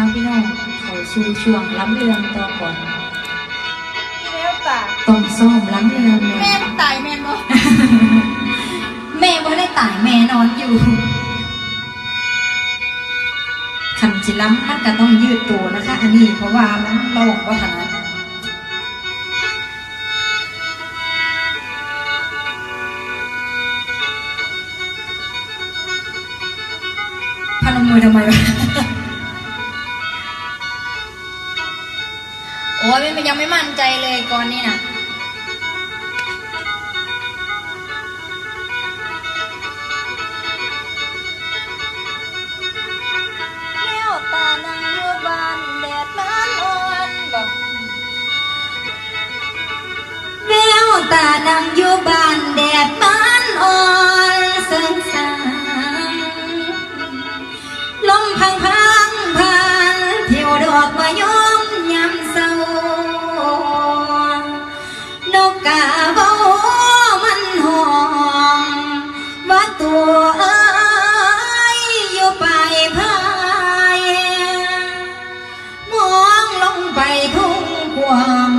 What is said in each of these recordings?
าพี่น้องเขาสู่ช่วงล้ำเรืองต่อก่อนแม่ตาต้องซ่อมล้ำเรืองแม่เลยตายแม่บ่แม่บ่ได้ตายแม่นอนอยู่คันจิล้ำมันก็ต้องยืดตัวนะคะ อันนี้เพราะว่ามันลองว่าถนัดพนมมือทำไมวะ โอ้ยแม่ยังไม่มั่นใจเลยก่อนนี้น่ะแก้วตานังอยู่บ้านแดดมันอ่อนบ่แววตานังอยู่บ้านแดดมันอ่อนเสิงสางลมพังพังผ่านเที่ยวดอกมายมย กกาเบามันห้องว่าตัวเอ้ยอยู่ไปพายมองลงไปทุ่งกวาง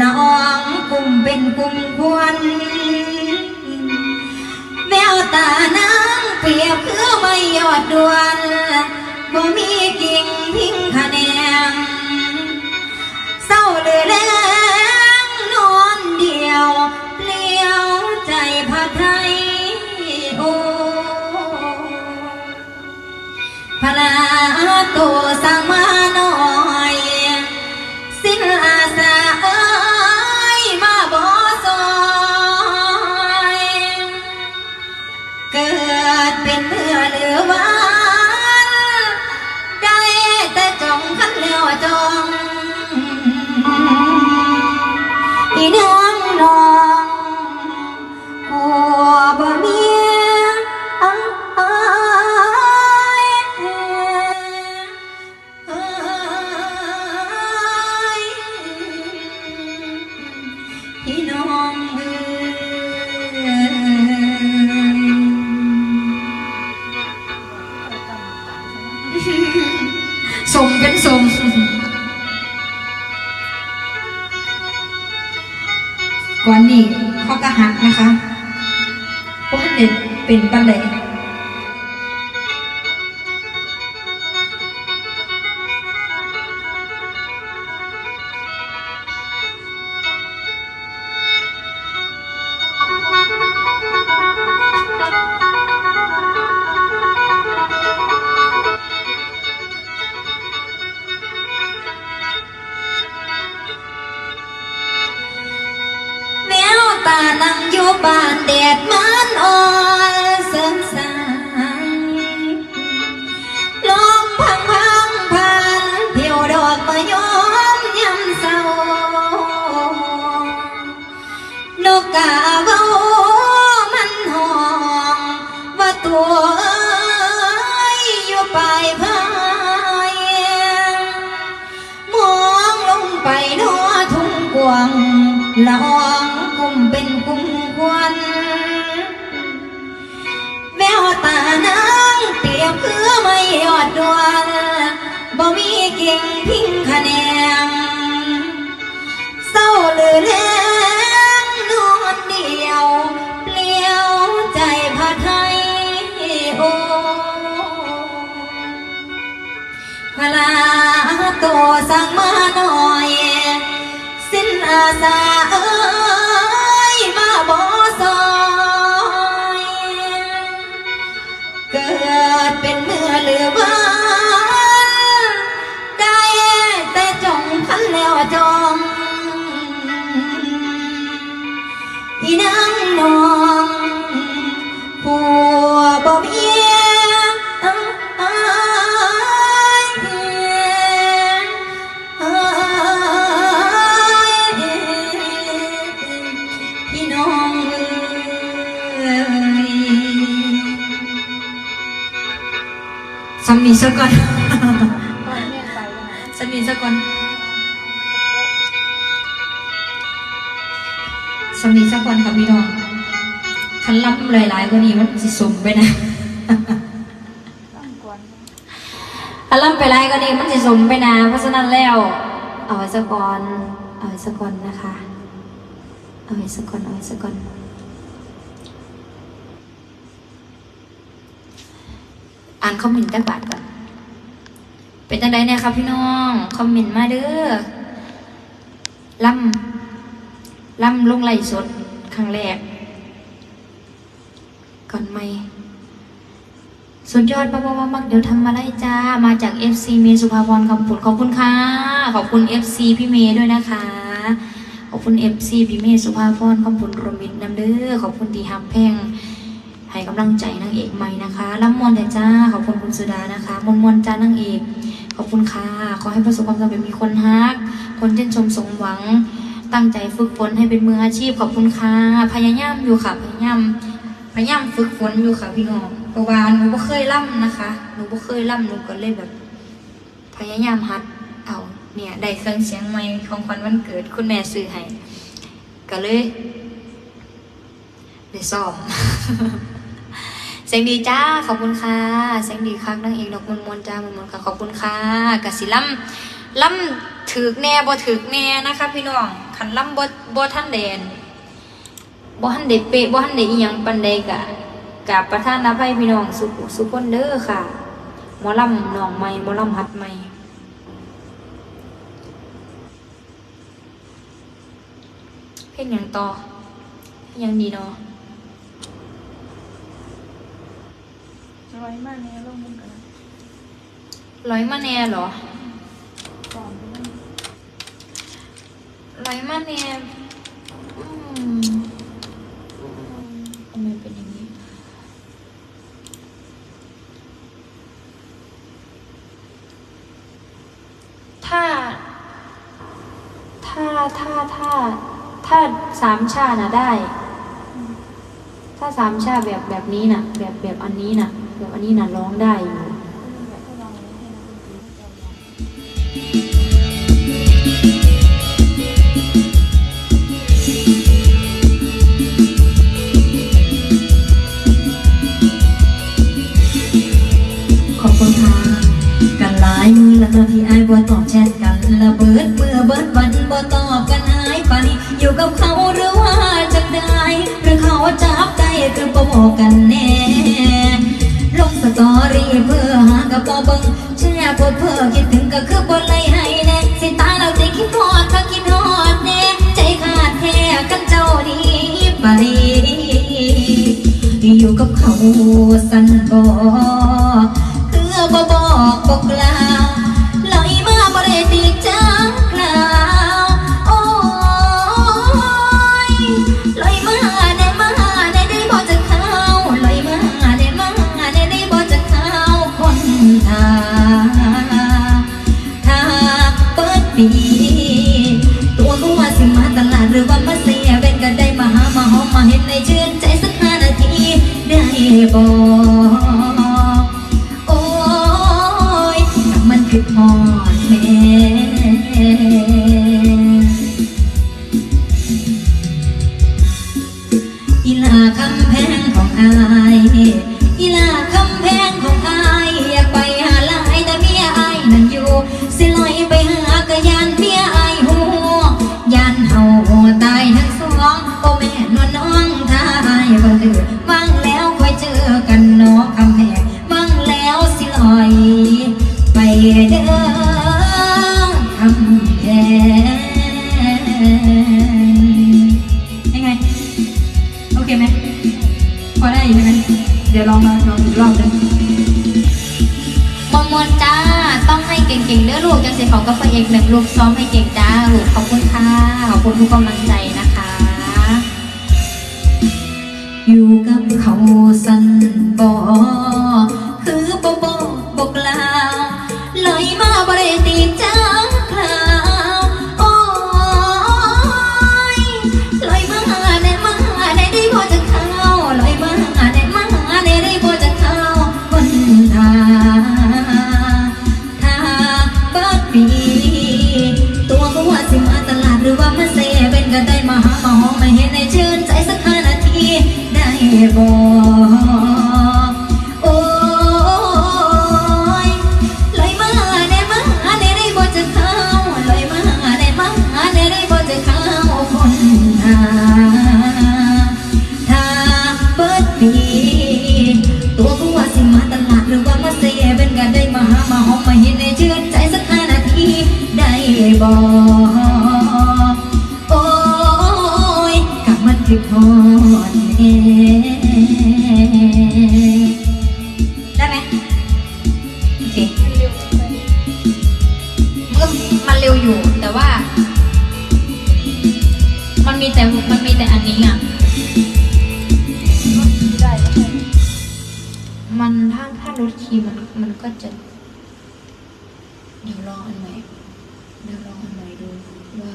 ละอองกลุ่มเป็นกลุ่มควันแววตานางเปรียบคือไม่ยอดดวนบ่มีกิ่งพิงคะแนงเศร้าเลือแรง ตัว ก่อนนี้เขาก็หักนะคะเพราะท่านเด็เป็นปันเล นั่งอยู่บ้านแดดมันอ่อนเสินสางลมพังพังพันเพียวดอกมะยมยำเศร้านกกา สั่งมาหน่อย สิ้นอาสาเออ ซะก่อนก่อนแม่ไปแล้วนะสามีซะก่อนสามีซะก่อนค่ะพี่น้องคันล้ำหลายๆกว่านี้มันสิสมไปนะต้องก่อนถ้าล้ำไปหลายกว่านี้มันสิสมไปนะ เพราะฉะนั้นแล้ว เอาไว้สักก่อน เอาไว้สักก่อนนะคะ เอาไว้สักก่อนเอาไว้สักก่อน อ่านคอมเมนต์จักบาทก่อน เป็นจังไดเนี่ยครับพี่น้องคอมเมนต์มาเด้อล่ำล่ำลงไหลสดครั้งแรก ก่อนไหมสุดยอดมากๆมักเดี๋ยวทำมาได้จ้า มาจาก FC เมย์สุภาพรคำผุดขอบคุณค่ะ ขอบคุณ FC พี่เมย์ด้วยนะคะ ขอบคุณ FC พี่เมย์สุภาพรคำผุดรมิตรนำเด้อขอบคุณที่ฮับแพงให้กำลังใจนางเอกใหม่นะคะลำมวนแต่จ้า ขอบคุณคุณสุดานะคะมนมวนจ้านางเอก ขอบคุณค่ะ ขอให้ประสบความสำเร็จมีคนฮัก คนเช่นชมสมหวัง ตั้งใจฝึกฝนให้เป็นมืออาชีพ ขอบคุณค่ะ พยายามอยู่ค่ะ พยายาม พยายามฝึกฝนอยู่ค่ะพี่น้องเพราะว่าหนูบ่เคยล่ำนะคะ หนูบ่เคยล่ำหนูก็เลยแบบ พยายามหัด เอา เนี่ยได้เครื่องเสียงใหม่ของขวัญวันเกิดคุณแม่ซื้อให้ ก็เลยได้ซ้อม เสียงดีจ้าขอบคุณค่ะเสียงดีคักนางเอกดอกมนมนจ้ามนมนค่ะขอบคุณค่ะกสิล่ำล่ำถือกแน่บ่ถือกแน่นะคะ พี่น้องขันล่ำบ่บ่ท่านแดนบ่ทันได้เปะบ่ทันได้อีหยังปานใดกะกับประธานอภัยพี่น้องสุขสุขคนเด้อค่ะมอลำน้องใหม่มอลำหัดใหม่เพลงหยังต่อเพลงหยังดีเนาะ ร้อยมากเนี่ยลงมุนกันนะร้อยมาแน่เหรอก่อนไปนั่นร้อยมาแน่อืมอืมทำไมเป็นอย่างนี้ ถ้า ถ้า ถ้า ถ้า ถ้าสามชาตินะได้ ถ้าสามชาติแบบแบบนี้น่ะ แบบแบบอันนี้น่ะ แบบอันนี้น่ะร้องได้อยู่แบบกรีให้เจ้างกันหลายมือแล้วที่ไอ้ายบ่ตอบแชทกันละเบิดเมือเบิดวันบ่ตอบกันหายไปอยู่กับเขาหรือ คือบ่บอกกันแน่ลงสตอรี่เพื่อหากระปอเบิงแช่โพดเพื่อคิดถึงก็คือบ่ไล่ให้แน่สิตาเราสิคิดฮอดก็คิดฮอดแน่ใจขาดแท้กันเจ้านี้ไปอยู่กับเขาสันบ่คือบ่บอกบอกลา บอกโอ้ยมันคือพอดแม่ พอได้อยู่ใช่ไหมเดี๋ยวลองมาลองอีกรอบหนึงมวนมวนๆจ้า ต้องให้เก่งๆเด้อลูกจังสิเขาก็ไปเอกหนึ่งลูกซ้อมให้เก่งจ้าลูกขอบคุณค่ะ ขอบคุณทุกกำลังใจนะคะ อยู่กับเขาสันบอคือบ่ ก็ได้มาหามาหอมมาเห็นในชื่นใจสักห้านาทีได้บอกโอ้ยลยมาได้มาได้ได้บ่จะเข้าลยมาได้มาได้ได้บ่จะเข้าคนหาถ้าเปิดปีตัวกูว่าสิมาตลาดหรือว่ามาเสีเป็นก็ได้มาหามาหองมาเห็นในชื่นใจสักนาทีได้บอก อได้ไหมโอเคมันมันเร็วอยู่แต่ว่า มันมีแต่มันมีแต่อันนี้อะมันถ้าถ้าลดคีย์มันมันก็จะ เดี๋ยวลองอันใหม่เดี๋ยวลองอันใหม่ดูว่า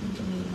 มันจะมีไหม